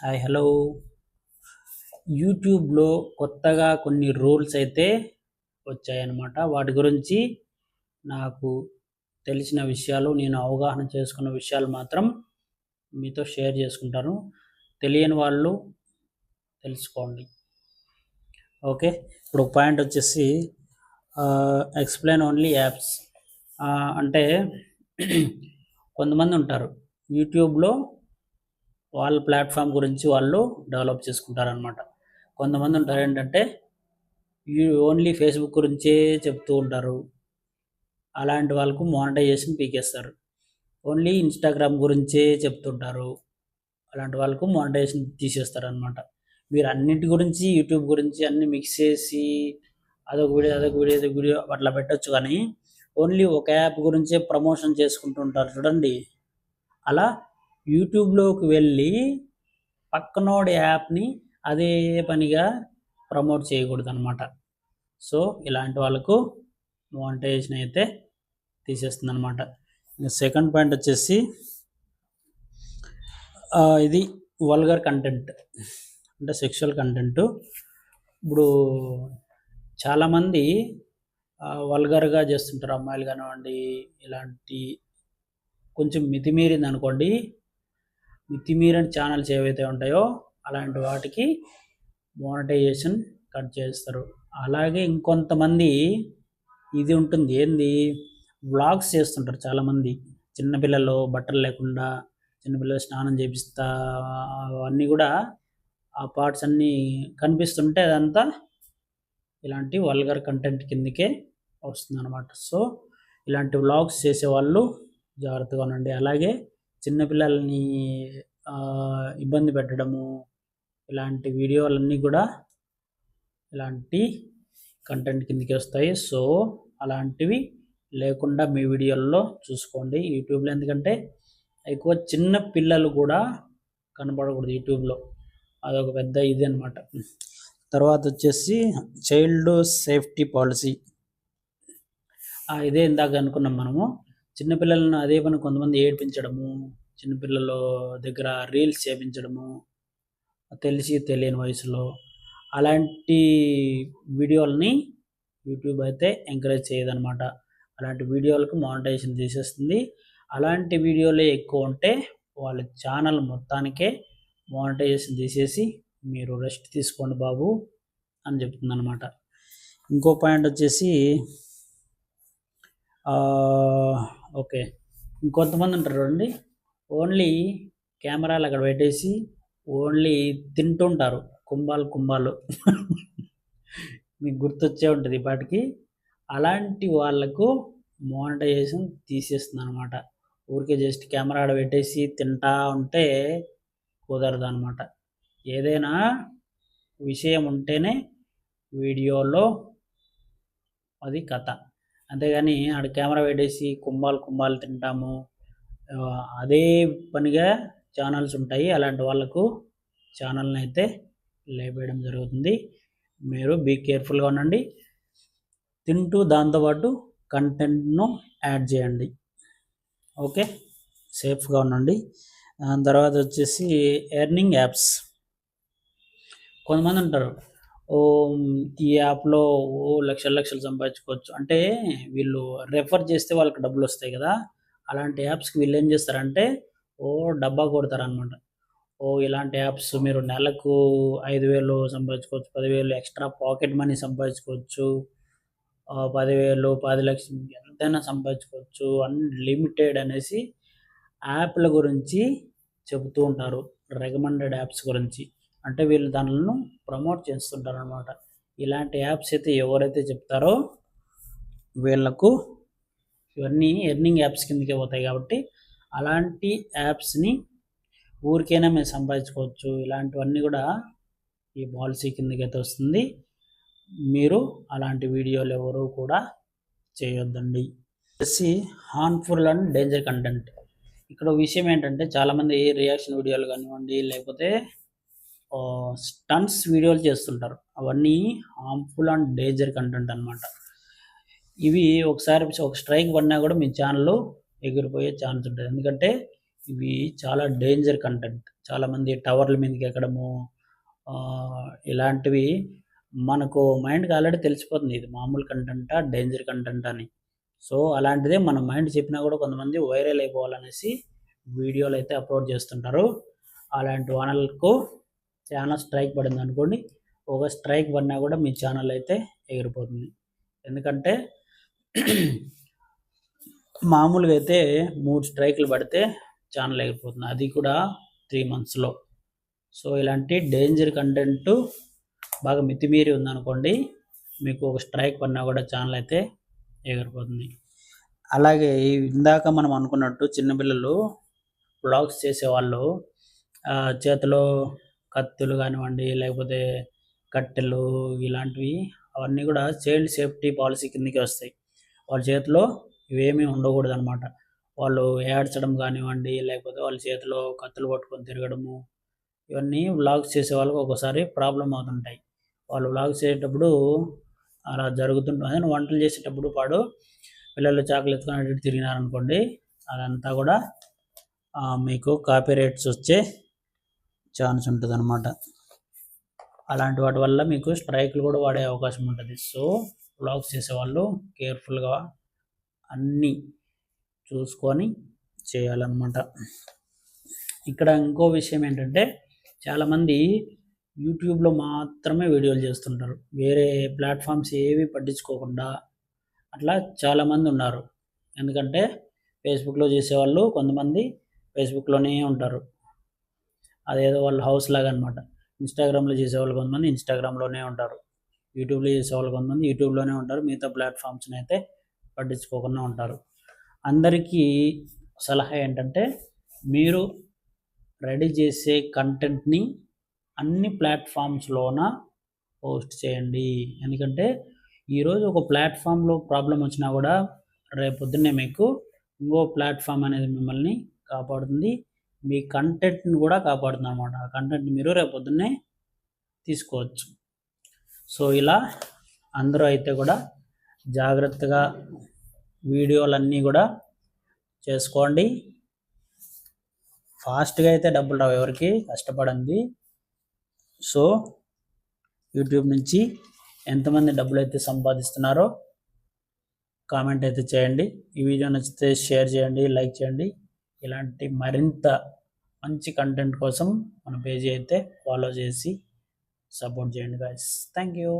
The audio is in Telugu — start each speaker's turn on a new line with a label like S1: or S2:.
S1: Hi hello. యూట్యూబ్లో కొత్తగా కొన్ని రూల్స్ అయితే వచ్చాయన్నమాట. వాటి గురించి నాకు తెలిసిన విషయాలు నేను అవగాహన చేసుకున్న విషయాలు మాత్రం మీతో షేర్ చేసుకుంటాను. తెలియని వాళ్ళు తెలుసుకోండి. ఓకే ఇప్పుడు పాయింట్ వచ్చేసి ఎక్స్ప్లెయిన్ ఓన్లీ యాప్స్. అంటే కొంతమంది ఉంటారు. యూట్యూబ్లో వాళ్ళ ప్లాట్ఫామ్ గురించి వాళ్ళు డెవలప్ చేసుకుంటారనమాట కొంతమంది ఉంటారు ఏంటంటే ఓన్లీ ఫేస్బుక్ గురించే చెప్తూ ఉంటారు. అలాంటి వాళ్ళకు మానిటైజేషన్ పీకేస్తారు. ఓన్లీ ఇన్స్టాగ్రామ్ గురించే చెప్తుంటారు. అలాంటి వాళ్ళకు మానిటైజేషన్ తీసేస్తారు అనమాట మీరు అన్నిటి గురించి యూట్యూబ్ గురించి అన్ని మిక్స్ చేసి అదొక వీడియో అదొక వీడియో అదొక వీడియో అట్లా పెట్టచ్చు కానీ ఓన్లీ ఒక యాప్ గురించే ప్రమోషన్ చేసుకుంటుంటారు చూడండి. అలా యూట్యూబ్లోకి వెళ్ళి పక్కనోడి యాప్ని అదే పనిగా ప్రమోట్ చేయకూడదు అనమాట సో ఇలాంటి వాళ్ళకు మోనిటైజేషన్ అయితే తీసేస్తుంది అనమాట సెకండ్ పాయింట్ వచ్చేసి ఇది వల్గర్ కంటెంట్ అంటే సెక్షువల్ కంటెంట్. ఇప్పుడు చాలామంది వల్గర్గా చేస్తుంటారు. అమ్మాయిలు కానివ్వండి ఇలాంటి కొంచెం మితిమీరింది అనుకోండి మితిమీరని ఛానల్స్ ఏవైతే ఉంటాయో అలాంటి వాటికి మోనటైజేషన్ కట్ చేస్తారు. అలాగే ఇంకొంతమంది ఇది ఉంటుంది. ఏంది? వ్లాగ్స్ చేస్తుంటారు చాలామంది. చిన్నపిల్లలు బట్టలు లేకుండా చిన్నపిల్లలు స్నానం చేపిస్తా అవన్నీ కూడా ఆ పార్ట్స్ అన్నీ కనిపిస్తుంటే అదంతా ఇలాంటి వల్గర్ కంటెంట్ కిందకే వస్తుంది అనమాట సో ఇలాంటి వ్లాగ్స్ చేసేవాళ్ళు జాగ్రత్తగా ఉండండి. అలాగే చిన్నపిల్లల్ని ఇబ్బంది పెట్టడము ఇలాంటి వీడియోలన్నీ కూడా ఇలాంటి కంటెంట్ కిందకి వస్తాయి. సో అలాంటివి లేకుండా మీ వీడియోల్లో చూసుకోండి. యూట్యూబ్లో ఎందుకంటే ఎక్కువ చిన్న పిల్లలు కూడా కనపడకూడదు యూట్యూబ్లో. అదొక పెద్ద ఇది అనమాట తర్వాత వచ్చేసి చైల్డ్ సేఫ్టీ పాలసీ. ఇదే ఇందాక అనుకున్నాం మనము. చిన్నపిల్లలను అదే పని కొంతమంది ఏడిపించడము చిన్నపిల్లల దగ్గర రీల్స్ చేపించడము తెలిసి తెలియని వయసులో అలాంటి వీడియోలని యూట్యూబ్ అయితే ఎంకరేజ్ చేయదనమాట అలాంటి వీడియోలకు మానిటైజేషన్ తీసేస్తుంది అలాంటి వీడియోలే ఎక్కువ ఉంటే వాళ్ళ ఛానల్ మొత్తానికే మానిటైజేషన్ తీసేసి మీరు రెస్ట్ తీసుకోండి బాబు అని చెప్తుందనమాట ఇంకో పాయింట్ వచ్చేసి ఓకే. ఇంకొంతమంది ఉంటారు చూడండి. ఓన్లీ కెమెరాలు అక్కడ పెట్టేసి ఓన్లీ తింటుంటారు. కుంభాలు కుంభాలు. మీకు గుర్తొచ్చే ఉంటుంది వాటికి అలాంటి వాళ్ళకు మోనటైజేషన్ తీసేస్తుంది అనమాట ఊరికే జస్ట్ కెమెరా ఆడ పెట్టేసి తింటా ఉంటే కుదరదు అనమాట ఏదైనా విషయం ఉంటేనే వీడియోలో అది కథ. అంతేగాని ఆడ కెమెరా పెట్టేసి కుంభాలు కుంభాలు తింటాము. అదే పనిగా ఛానల్స్ ఉంటాయి. అలాంటి వాళ్ళకు ఛానల్ని అయితే లేపేయడం జరుగుతుంది. మీరు బీ కేర్ఫుల్గా ఉండండి. తింటూ దాంతోపాటు కంటెంట్ను యాడ్ చేయండి. ఓకే? సేఫ్గా ఉండండి. తర్వాత వచ్చేసి ఎర్నింగ్ యాప్స్. కొంతమంది ఉంటారు. ఓ ఈ యాప్లో ఓ లక్షల లక్షలు సంపాదించుకోవచ్చు. అంటే వీళ్ళు రెఫర్ చేస్తే వాళ్ళకి డబ్బులు వస్తాయి కదా. అలాంటి యాప్స్కి వీళ్ళు ఏం చేస్తారంటే ఓ డబ్బా కొడతారనమాట ఓ ఇలాంటి యాప్స్ మీరు నెలకు ఐదు వేలు సంపాదించుకోవచ్చు పదివేలు ఎక్స్ట్రా పాకెట్ మనీ సంపాదించుకోవచ్చు పదివేలు పది లక్షలు ఎంతైనా సంపాదించుకోవచ్చు అన్లిమిటెడ్ అనేసి యాప్ల గురించి చెబుతూ ఉంటారు. రికమెండెడ్ యాప్స్ గురించి. అంటే వీళ్ళు దానిలను ప్రమోట్ చేస్తుంటారు అనమాట ఇలాంటి యాప్స్ అయితే ఎవరైతే చెప్తారో వీళ్ళకు ఇవన్నీ ఎర్నింగ్ యాప్స్ కిందకే పోతాయి కాబట్టి అలాంటి యాప్స్ని ఊరికైనా మేము సంపాదించుకోవచ్చు. ఇలాంటివన్నీ కూడా ఈ పాలసీ కిందకైతే వస్తుంది. మీరు అలాంటి వీడియోలు ఎవరు కూడా చేయొద్దండి. వచ్చేసి హార్మ్ఫుల్ అండ్ డేంజర్ కంటెంట్. ఇక్కడ విషయం ఏంటంటే చాలామంది రియాక్షన్ వీడియోలు కానివ్వండి లేకపోతే స్టంట్స్ వీడియోలు చేస్తుంటారు అవన్నీ హార్మ్ఫుల్ అండ్ డేంజర్ కంటెంట్ అనమాట ఇవి ఒకసారి ఒక స్ట్రైక్ పడినా కూడా మీ ఛానల్లో ఎగిరిపోయే ఛాన్స్ ఉంటుంది ఎందుకంటే ఇవి చాలా డేంజర్ కంటెంట్ చాలామంది టవర్ల మీదకి ఎక్కడము ఇలాంటివి మనకు మైండ్‌కి ఆల్రెడీ తెలిసిపోతుంది. ఇది మామూలు కంటెంటా, డేంజర్ కంటెంటా అని. సో, అలాంటిదే మన మైండ్ చెప్పినా కూడా కొంతమంది వైరల్ అయిపోవాలనేసి వీడియోలు అయితే అప్‌లోడ్ చేస్తుంటారు. అలాంటి వానలకు ఛానల్ స్ట్రైక్ పడిందనుకోండి, ఒక స్ట్రైక్ పడినా కూడా మీ ఛానల్ అయితే ఎగిరిపోతుంది. ఎందుకంటే మామూలుగా అయితే మూడు స్ట్రైక్లు పడితే ఛానల్ ఎగిరిపోతుంది. అది కూడా త్రీ మంత్స్‌లో. సో, ఇలాంటి డేంజర్ కంటెంట్ బాగా మితిమీరి ఉందనుకోండి, మీకు ఒక స్ట్రైక్ పడినా కూడా ఛానల్ అయితే ఎగిరిపోతుంది. అలాగే ఇందాక మనం అనుకున్నట్టు చిన్నపిల్లలు బ్లాగ్స్ వ్లాగ్స్ చేసేవాళ్ళు చేతిలో కత్తులు కానివ్వండి, లేకపోతే కట్టెలు ఇలాంటివి అవన్నీ కూడా చైల్డ్ సేఫ్టీ పాలసీ కిందకి వస్తాయి. వాళ్ళ చేతిలో ఇవేమీ ఉండకూడదనమాట. వాళ్ళు ఏడ్చడం కానివ్వండి, లేకపోతే వాళ్ళ చేతిలో కత్తులు పట్టుకొని తిరగడము, ఇవన్నీ వ్లాగ్స్ చేసేవాళ్ళకి ఒక్కోసారి ప్రాబ్లమ్ అవుతుంటాయి. వాళ్ళు వ్లాగ్స్ చేసేటప్పుడు అలా జరుగుతుంటుంది. వంటలు చేసేటప్పుడు పాడు పిల్లలు చాకులు ఎత్తుకొని తిరిగినారనుకోండి, అదంతా కూడా మీకు కాపీ రేట్స్ వచ్చే ఛాన్స్ ఉంటుంది అనమాట అలాంటి వాటి వల్ల మీకు స్ట్రైక్‌లు కూడా వాడే అవకాశం ఉంటుంది సో, వ్లాగ్స్ చేసేవాళ్ళు కేర్‌ఫుల్‌గా అన్నీ చూసుకొని చేయాలన్నమాట ఇక్కడ ఇంకో విషయం ఏంటంటే, చాలామంది యూట్యూబ్‌లో మాత్రమే వీడియోలు చేస్తుంటారు. వేరే ప్లాట్‌ఫార్మ్స్ ఏవి పట్టించుకోకుండా అట్లా చాలామంది ఉన్నారు. ఎందుకంటే ఫేస్‌బుక్‌లో చేసేవాళ్ళు కొంతమంది ఫేస్‌బుక్‌లోనే ఉంటారు. అదేదో వాళ్ళ హౌస్ లాగా అనమాట. ఇన్‌స్టాగ్రామ్‌లో చేసేవాళ్ళు కొంతమంది ఇన్‌స్టాగ్రామ్‌లోనే ఉంటారు. యూట్యూబ్‌లో చేసేవాళ్ళు కొంతమంది యూట్యూబ్‌లోనే ఉంటారు. మిగతా ప్లాట్ఫామ్స్ని అయితే పట్టించుకోకుండా ఉంటారు. అందరికీ సలహా ఏంటంటే, మీరు రెడీ చేసే కంటెంట్‌ని అన్ని ప్లాట్‌ఫార్మ్స్‌లోన పోస్ట్ చేయండి. ఎందుకంటే, ఈరోజు ఒక ప్లాట్ఫామ్లో ప్రాబ్లమ్ వచ్చినా కూడా రేపొద్దున్నే మీకు ఇంకో ప్లాట్ఫామ్ అనేది మిమ్మల్ని కాపాడుతుంది. మీ కంటెంట్‌ని కూడా కాపాడుతుందనమాట. ఆ కంటెంట్‌ని మీరు రేపొద్దున్నే తీసుకోవచ్చు. సో, ఇలా అందరూ అయితే కూడా జాగ్రత్తగా వీడియోలన్నీ కూడా చేసుకోండి. ఫాస్ట్‌గా అయితే డబ్బులు రావు ఎవరికి కష్టపడండి సో, యూట్యూబ్ నుంచి ఎంతమంది డబ్బులు అయితే సంపాదిస్తున్నారో కామెంట్ అయితే చేయండి. ఈ వీడియో నచ్చితే షేర్ చేయండి, లైక్ చేయండి. ఇలాంటి మరింత మంచి కంటెంట్ కోసం మన పేజీ అయితే ఫాలో చేసి సపోర్ట్ చేయండి గాయస్ థ్యాంక్ యూ.